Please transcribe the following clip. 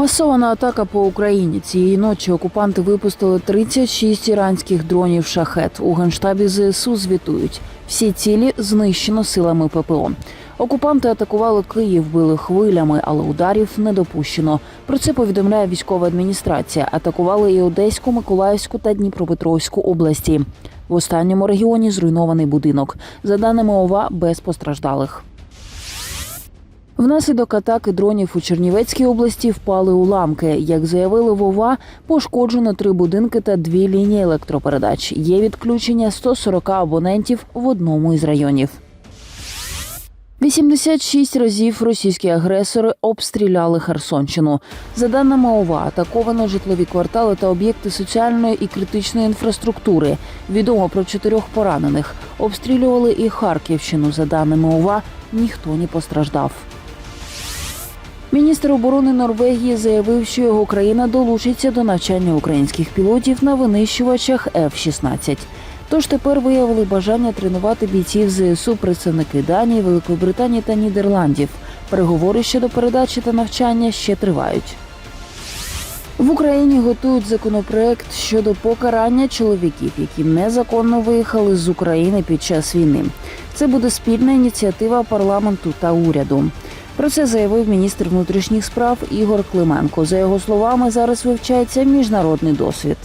Масована атака по Україні. Цієї ночі окупанти випустили 36 іранських дронів шахет. У генштабі ЗСУ звітують. Всі цілі знищено силами ППО. Окупанти атакували Київ, били хвилями, але ударів не допущено. Про це повідомляє військова адміністрація. Атакували і Одеську, Миколаївську та Дніпропетровську області. В останньому регіоні зруйнований будинок. За даними ОВА, без постраждалих. Внаслідок атаки дронів у Чернівецькій області впали уламки. Як заявили в ОВА, пошкоджено три будинки та дві лінії електропередач. Є відключення 140 абонентів в одному із районів. 86 разів російські агресори обстріляли Херсонщину. За даними ОВА, атаковано житлові квартали та об'єкти соціальної і критичної інфраструктури. Відомо про чотирьох поранених. Обстрілювали і Харківщину. За даними ОВА, ніхто не постраждав. Міністр оборони Норвегії заявив, що його країна долучиться до навчання українських пілотів на винищувачах F-16. Тож тепер виявили бажання тренувати бійців ЗСУ представники Данії, Великої Британії та Нідерландів. Переговори щодо передачі та навчання ще тривають. В Україні готують законопроект щодо покарання чоловіків, які незаконно виїхали з України під час війни. Це буде спільна ініціатива парламенту та уряду. Про це заявив міністр внутрішніх справ Ігор Клименко. За його словами, зараз вивчається міжнародний досвід.